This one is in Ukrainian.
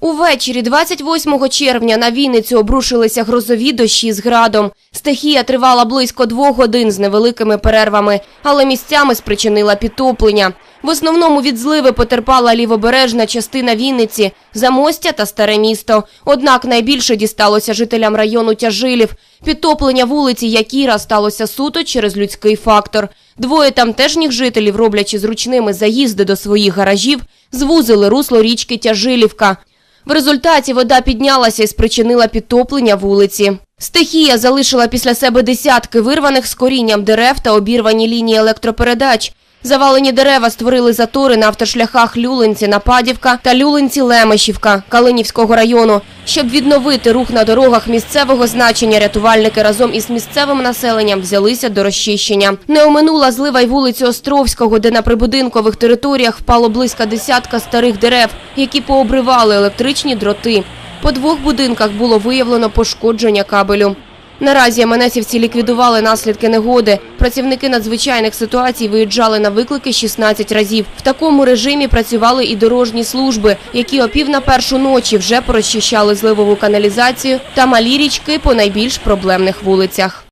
Увечері 28 червня на Вінницю обрушилися грозові дощі з градом. Стихія тривала близько двох годин з невеликими перервами, але місцями спричинила підтоплення. В основному від зливи потерпала лівобережна частина Вінниці, Замостя та Старе місто. Однак найбільше дісталося жителям району Тяжилів. Підтоплення вулиці Якіра сталося суто через людський фактор. Двоє тамтешніх жителів, роблячи зручними заїзди до своїх гаражів, звузили русло річки Тяжилівка. В результаті вода піднялася і спричинила підтоплення вулиці. Стихія залишила після себе десятки вирваних з корінням дерев та обірвані лінії електропередач. Завалені дерева створили затори на автошляхах Люлинці-Нападівка та Люлинці-Лемешівка Калинівського району. Щоб відновити рух на дорогах місцевого значення, рятувальники разом із місцевим населенням взялися до розчищення. Не оминула злива й вулицю Островського, де на прибудинкових територіях впало близько десятка старих дерев, які пообривали електричні дроти. По двох будинках було виявлено пошкодження кабелю. Наразі Аменесівці ліквідували наслідки негоди. Працівники надзвичайних ситуацій виїжджали на виклики 16 разів. В такому режимі працювали і дорожні служби, які о пів на першу ночі вже порозчищали зливову каналізацію та малі річки по найбільш проблемних вулицях.